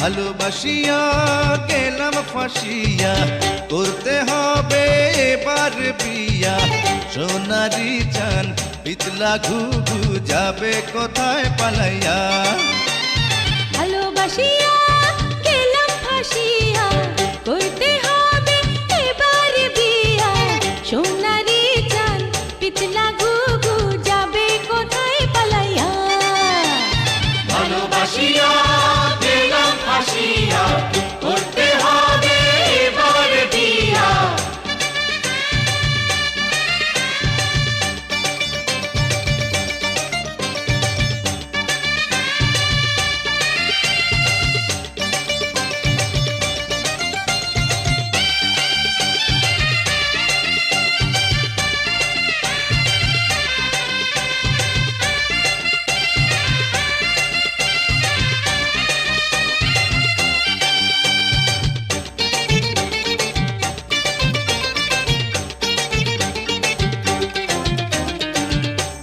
ভালোবাসিয়া গেলাম ফাঁসিয়া করতে হবে এবার বিয়া। সোনারি চান পিতলা ঘুঘু যাবে কোথায় পালাইয়া? ভালোবাসিয়া গেলাম ফাঁসিয়া করতে হবে এবার বিয়া। সোনারি চান পিতলা গুগু যাবে কোথায় পালাইয়া? ভালোবাসিয়া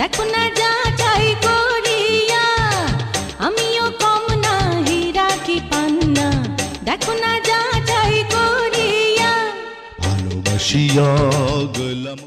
দেখো না যা চাই করিয়া, আমিও কম না হীরা কি পান্না। দেখো না যা চাই করিয়া। ভালোবাসিয়া গেলাম